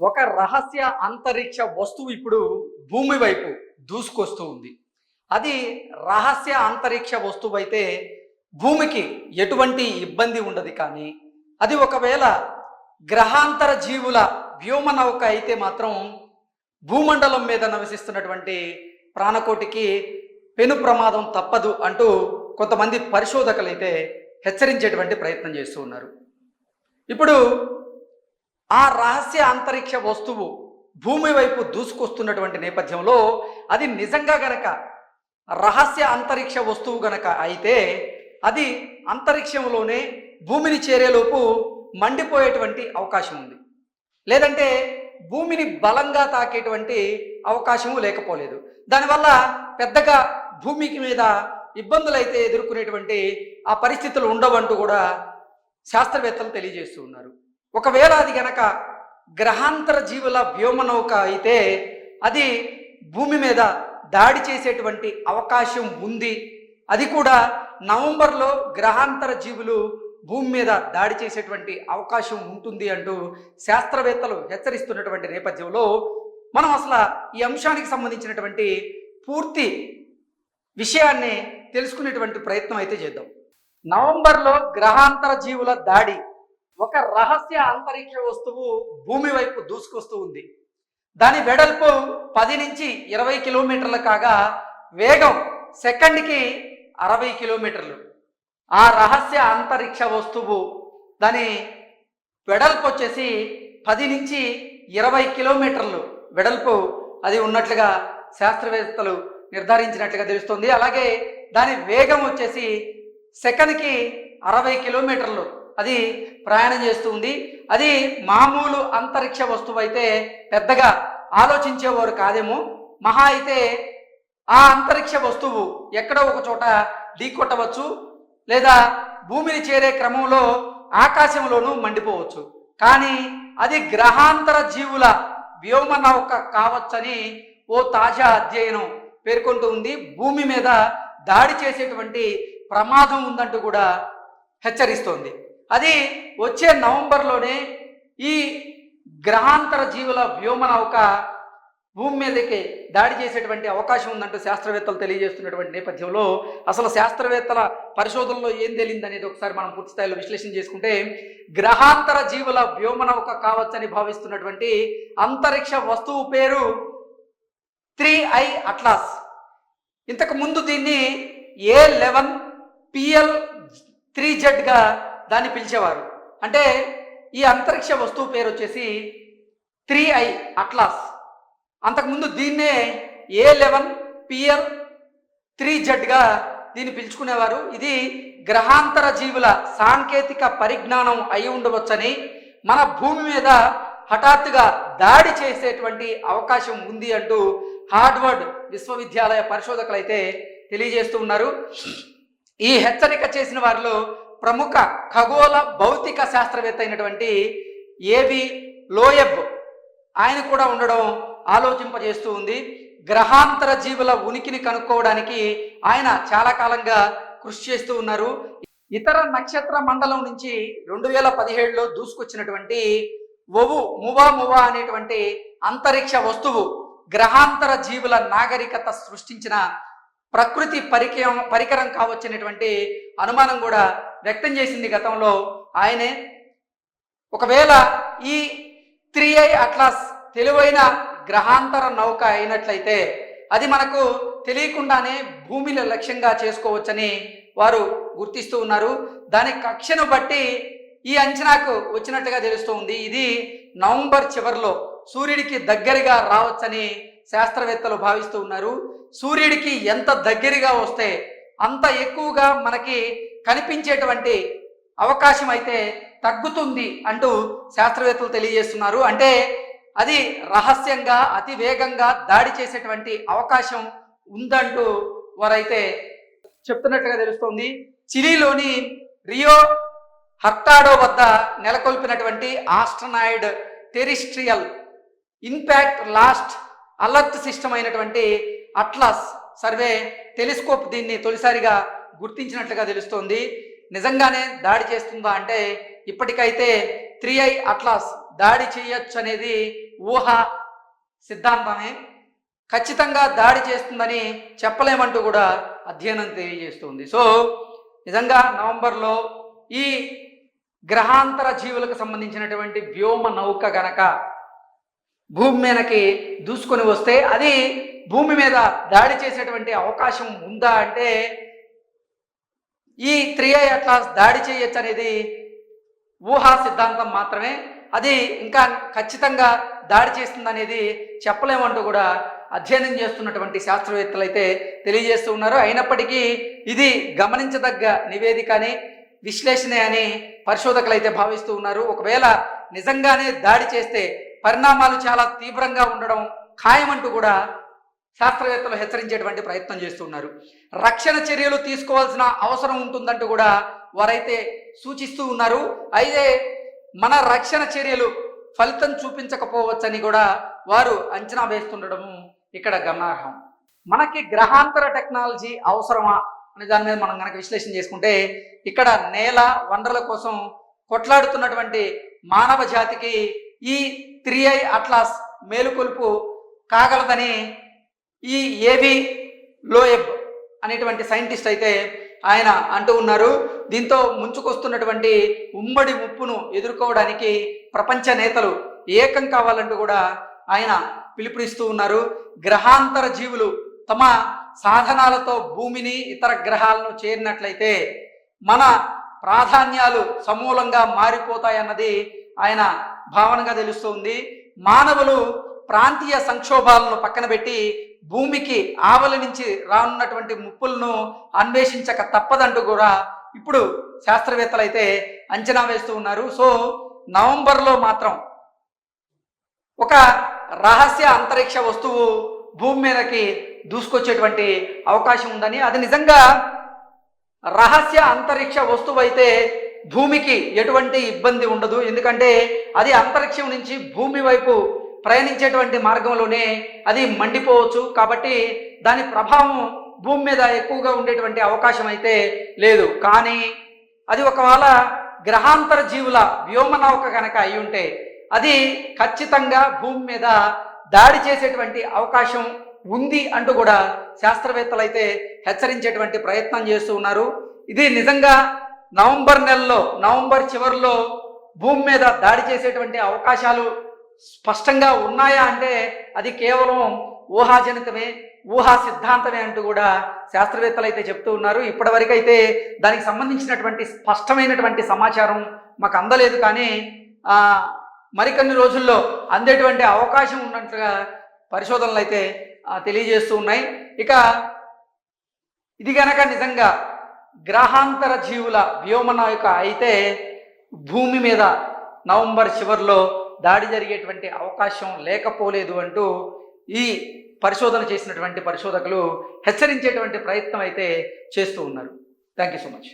ఒక రహస్య అంతరిక్ష వస్తువు ఇప్పుడు భూమి వైపు దూసుకొస్తూ ఉంది. అది రహస్య అంతరిక్ష వస్తువు అయితే భూమికి ఎటువంటి ఇబ్బంది ఉండదు కానీ అది ఒకవేళ గ్రహాంతర జీవుల వ్యోమ నౌక అయితే మాత్రం భూమండలం మీద నివసిస్తున్నటువంటి ప్రాణకోటికి పెను ప్రమాదం తప్పదు అంటూ కొంతమంది పరిశోధకులు అయితే హెచ్చరించేటువంటి ప్రయత్నం చేస్తూ ఉన్నారు. ఇప్పుడు ఆ రహస్య అంతరిక్ష వస్తువు భూమి వైపు దూసుకొస్తున్నటువంటి నేపథ్యంలో అది నిజంగా గనక రహస్య అంతరిక్ష వస్తువు గనక అయితే అది అంతరిక్షంలోనే భూమిని చేరేలోపు మండిపోయేటువంటి అవకాశం ఉంది. లేదంటే భూమిని బలంగా తాకేటువంటి అవకాశము లేకపోలేదు. దానివల్ల పెద్దగా భూమికి మీద ఇబ్బందులు అయితే ఎదుర్కొనేటువంటి ఆ పరిస్థితులు ఉండవంటూ కూడా శాస్త్రవేత్తలు తెలియజేస్తూ ఉన్నారు. ఒకవేళ అది గనక గ్రహాంతర జీవుల వ్యోమనౌక అయితే అది భూమి మీద దాడి చేసేటువంటి అవకాశం ఉంది. అది కూడా నవంబర్లో గ్రహాంతర జీవులు భూమి మీద దాడి చేసేటువంటి అవకాశం ఉంటుంది అంటూ శాస్త్రవేత్తలు హెచ్చరిస్తున్నటువంటి నేపథ్యంలో మనం అసలు ఈ అంశానికి సంబంధించినటువంటి పూర్తి విషయాన్ని తెలుసుకునేటువంటి ప్రయత్నం అయితే చేద్దాం. నవంబర్లో గ్రహాంతర జీవుల దాడి ఒక రహస్య అంతరిక్ష వస్తువు భూమి వైపు దూసుకొస్తూ ఉంది. దాని వెడల్పు పది నుంచి ఇరవై కిలోమీటర్లు కాగా వేగం సెకండ్కి అరవై కిలోమీటర్లు. ఆ రహస్య అంతరిక్ష వస్తువు దాని వెడల్పు వచ్చేసి పది నుంచి ఇరవై కిలోమీటర్లు. వెడల్పు అది ఉన్నట్లుగా శాస్త్రవేత్తలు నిర్ధారించినట్లుగా తెలుస్తుంది. అలాగే దాని వేగం వచ్చేసి సెకండ్కి అరవై కిలోమీటర్లు. అది ప్రయాణం చేస్తుంది అది మామూలు అంతరిక్ష వస్తువు అయితే పెద్దగా ఆలోచించేవారు కాదేమో. మహా అయితే ఆ అంతరిక్ష వస్తువు ఎక్కడో ఒక చోట ఢీకొట్టవచ్చు లేదా భూమిని చేరే క్రమంలో ఆకాశంలోనూ మండిపోవచ్చు. కానీ అది గ్రహాంతర జీవుల వ్యోమ నౌక కావచ్చని ఓ తాజా అధ్యయనం పేర్కొంటూ ఉంది. భూమి మీద దాడి చేసేటువంటి ప్రమాదం ఉందంటూ కూడా హెచ్చరిస్తోంది. అది వచ్చే నవంబర్లోనే ఈ గ్రహాంతర జీవుల వ్యోమనౌక భూమి మీదకి దాడి చేసేటువంటి అవకాశం ఉందంటూ శాస్త్రవేత్తలు తెలియజేస్తున్నటువంటి నేపథ్యంలో అసలు శాస్త్రవేత్తల పరిశోధనలో ఏం తెలియదు అనేది ఒకసారి మనం పూర్తి స్థాయిలో విశ్లేషణ చేసుకుంటే గ్రహాంతర జీవుల వ్యోమనౌక కావచ్చని భావిస్తున్నటువంటి అంతరిక్ష వస్తువు పేరు త్రీ ఐ అట్లాస్. ఇంతకు ముందు దీన్ని ఏ లెవెన్ పిఎల్ త్రీ జెడ్గా దాన్ని పిలిచేవారు. అంటే ఈ అంతరిక్ష వస్తువు పేరు వచ్చేసి త్రీ ఐ అట్లాస్. అంతకుముందు దీన్నే ఏ లెవెన్ పిఎల్ త్రీ జెడ్గా దీన్ని పిలుచుకునేవారు. ఇది గ్రహాంతర జీవుల సాంకేతిక పరిజ్ఞానం అయి ఉండవచ్చని మన భూమి మీద హఠాత్తుగా దాడి చేసేటువంటి అవకాశం ఉంది అంటూ హార్డ్వర్డ్ విశ్వవిద్యాలయ పరిశోధకులు అయితే తెలియజేస్తూ ఉన్నారు. ఈ హెచ్చరిక చేసిన వారిలో ప్రముఖ ఖగోళ భౌతిక శాస్త్రవేత్త అయినటువంటి ఏవి లోయబ్. ఆయన కూడా ఉండడం ఆలోచింపజేస్తూ ఉంది. గ్రహాంతర జీవుల ఉనికిని కనుక్కోవడానికి ఆయన చాలా కాలంగా కృషి చేస్తూ ఉన్నారు. ఇతర నక్షత్ర మండలం నుంచి రెండు వేల పదిహేడులో దూసుకొచ్చినటువంటి ఒవు మువా మువా అనేటువంటి అంతరిక్ష వస్తువు గ్రహాంతర జీవుల నాగరికత సృష్టించిన ప్రకృతి పరికరం పరికరం కావచ్చనేటువంటి అనుమానం కూడా వ్యక్తం చేసింది గతంలో. ఆయనే ఒకవేళ ఈ త్రీ ఐ అట్లాస్ తెలివైన గ్రహాంతర నౌక అయినట్లయితే అది మనకు తెలియకుండానే భూమిని లక్ష్యంగా చేసుకోవచ్చని వారు గుర్తిస్తూ ఉన్నారు. దాని కక్షను బట్టి ఈ అంచనాకు వచ్చినట్టుగా తెలుస్తుంది ఇది నవంబర్ చివరిలో సూర్యుడికి దగ్గరగా రావచ్చని శాస్త్రవేత్తలు భావిస్తూ ఉన్నారు సూర్యుడికి ఎంత దగ్గరగా వస్తే అంత ఎక్కువగా మనకి కనిపించేటువంటి అవకాశం అయితే తగ్గుతుంది అంటూ శాస్త్రవేత్తలు తెలియజేస్తున్నారు. అంటే అది రహస్యంగా అతి వేగంగా దాడి చేసేటువంటి అవకాశం ఉందంటూ వారైతే చెప్తున్నట్టుగా తెలుస్తోంది. చిలీలోని రియో హర్టాడో వద్ద నెలకొల్పినటువంటి asteroid terrestrial impact last alert system అయినటువంటి అట్లాస్ సర్వే టెలిస్కోప్ దీన్ని తొలిసారిగా గుర్తించినట్లుగా తెలుస్తోంది. నిజంగానే దాడి చేస్తుందా అంటే ఇప్పటికైతే త్రీ ఐ అట్లాస్ దాడి చేయొచ్చు అనేది ఊహ సిద్ధాంతమే. ఖచ్చితంగా దాడి చేస్తుందని చెప్పలేమంటూ కూడా అధ్యయనం తెలియజేస్తుంది. సో నిజంగా నవంబర్లో ఈ గ్రహాంతర జీవులకు సంబంధించినటువంటి వ్యోమ నౌక గనక భూమి మీదకి దూసుకొని వస్తే అది భూమి మీద దాడి చేసేటువంటి అవకాశం ఉందా అంటే ఈ త్రీ ఐ అట్లాస్ దాడి చేయొచ్చు అనేది ఊహా సిద్ధాంతం మాత్రమే. అది ఇంకా ఖచ్చితంగా దాడి చేస్తుంది అనేది చెప్పలేమంటూ కూడా అధ్యయనం చేస్తున్నటువంటి శాస్త్రవేత్తలు అయితే తెలియజేస్తూ ఉన్నారు. అయినప్పటికీ ఇది గమనించదగ్గ నివేదిక అని విశ్లేషణ అని పరిశోధకులు అయితే భావిస్తూ ఉన్నారు. ఒకవేళ నిజంగానే దాడి చేస్తే పరిణామాలు చాలా తీవ్రంగా ఉండడం ఖాయమంటూ కూడా శాస్త్రవేత్తలు హెచ్చరించేటువంటి ప్రయత్నం చేస్తున్నారు. రక్షణ చర్యలు తీసుకోవాల్సిన అవసరం ఉంటుందంటూ కూడా వారైతే సూచిస్తూ ఉన్నారు. అయితే మన రక్షణ చర్యలు ఫలితం చూపించకపోవచ్చని కూడా వారు అంచనా వేస్తుండడం ఇక్కడ గమనార్హం. మనకి గ్రహాంతర టెక్నాలజీ అవసరమా అనే దాని మీద మనం కనుక విశ్లేషణ చేసుకుంటే ఇక్కడ నేల వనరుల కోసం కొట్లాడుతున్నటువంటి మానవ జాతికి ఈ త్రీ ఐ అట్లాస్ మేలుకొలుపు కాగలదని ఈ ఏవి లోయబ్ అనేటువంటి సైంటిస్ట్ అయితే ఆయన అంటూ ఉన్నారు. దీంతో ముంచుకొస్తున్నటువంటి ఉమ్మడి ముప్పును ఎదుర్కోవడానికి ప్రపంచ నేతలు ఏకం కావాలంటూ కూడా ఆయన పిలుపునిస్తూ ఉన్నారు. గ్రహాంతర జీవులు తమ సాధనాలతో భూమిని ఇతర గ్రహాలను చేరినట్లయితే మన ప్రాధాన్యాలు సమూలంగా మారిపోతాయన్నది ఆయన భావనగా తెలుస్తుంది. మానవులు ప్రాంతీయ సంక్షోభాలను పక్కన పెట్టి భూమికి ఆవలి నుంచి రానున్నటువంటి ముప్పులను అన్వేషించక తప్పదంటూ కూడా ఇప్పుడు శాస్త్రవేత్తలు అయితే అంచనా వేస్తూ ఉన్నారు. సో నవంబర్లో మాత్రం ఒక రహస్య అంతరిక్ష వస్తువు భూమి మీదకి దూసుకొచ్చేటువంటి అవకాశం ఉందని. అది నిజంగా రహస్య అంతరిక్ష వస్తువు అయితే భూమికి ఎటువంటి ఇబ్బంది ఉండదు. ఎందుకంటే అది అంతరిక్షం నుంచి భూమి వైపు ప్రయాణించేటువంటి మార్గంలోనే అది మండిపోవచ్చు. కాబట్టి దాని ప్రభావం భూమి మీద ఎక్కువగా ఉండేటువంటి అవకాశం అయితే లేదు. కానీ అది ఒకవేళ గ్రహాంతర జీవుల వ్యోమనౌక కనుక అయి ఉంటే అది ఖచ్చితంగా భూమి మీద దాడి చేసేటువంటి అవకాశం ఉంది అంటూ కూడా శాస్త్రవేత్తలు అయితే హెచ్చరించేటువంటి ప్రయత్నం చేస్తూ ఉన్నారు. ఇది నిజంగా నవంబర్ నెలలో నవంబర్ చివరిలో భూమి మీద దాడి చేసేటువంటి అవకాశాలు స్పష్టంగా ఉన్నాయా అంటే అది కేవలం ఊహాజనితమే ఊహా సిద్ధాంతమే అంటూ కూడా శాస్త్రవేత్తలు అయితే చెప్తూ ఉన్నారు. ఇప్పటివరకు అయితే దానికి సంబంధించినటువంటి స్పష్టమైనటువంటి సమాచారం మాకు అందలేదు కానీ మరికొన్ని రోజుల్లో అందేటువంటి అవకాశం ఉన్నట్లుగా పరిశోధనలు అయితే తెలియజేస్తూ ఉన్నాయి. ఇక ఇది గనక నిజంగా గ్రహాంతర జీవుల వ్యోమనాయక అయితే భూమి మీద నవంబర్ చివరిలో దాడి జరిగేటువంటి అవకాశం లేకపోలేదు అంటూ ఈ పరిశోధన చేసినటువంటి పరిశోధకులు హెచ్చరించేటువంటి ప్రయత్నం అయితే చేస్తూ ఉన్నారు. Thank you so much